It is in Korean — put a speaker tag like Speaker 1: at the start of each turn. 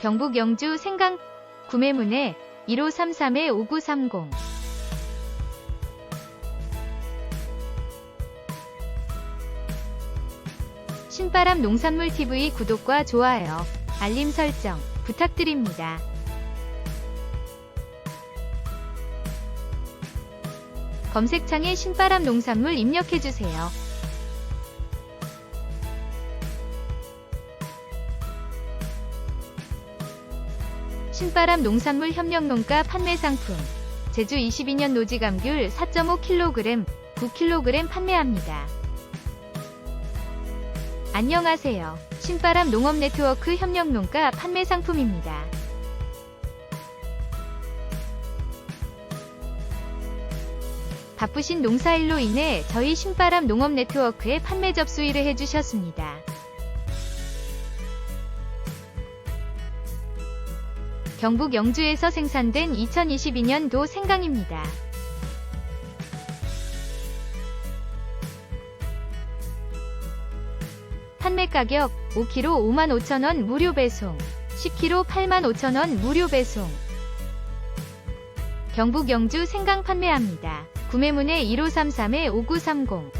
Speaker 1: 경북 영주 생강 구매문의 1533-5930 신바람 농산물 TV 구독과 좋아요, 알림 설정 부탁드립니다. 검색창에 신바람 농산물 입력해주세요. 신바람 농산물 협력농가 판매 상품 제주 22년 노지 감귤 4.5kg, 9kg 판매합니다. 안녕하세요. 신바람 농업 네트워크 협력농가 판매 상품입니다. 바쁘신 농사일로 인해 저희 신바람 농업 네트워크에 판매 접수일을 해주셨습니다. 경북 영주에서 생산된 2022년도 생강입니다. 판매 가격 5kg 55,000원 무료 배송, 10kg 85,000원 무료 배송. 경북 영주 생강 판매합니다. 구매문의 1533-5930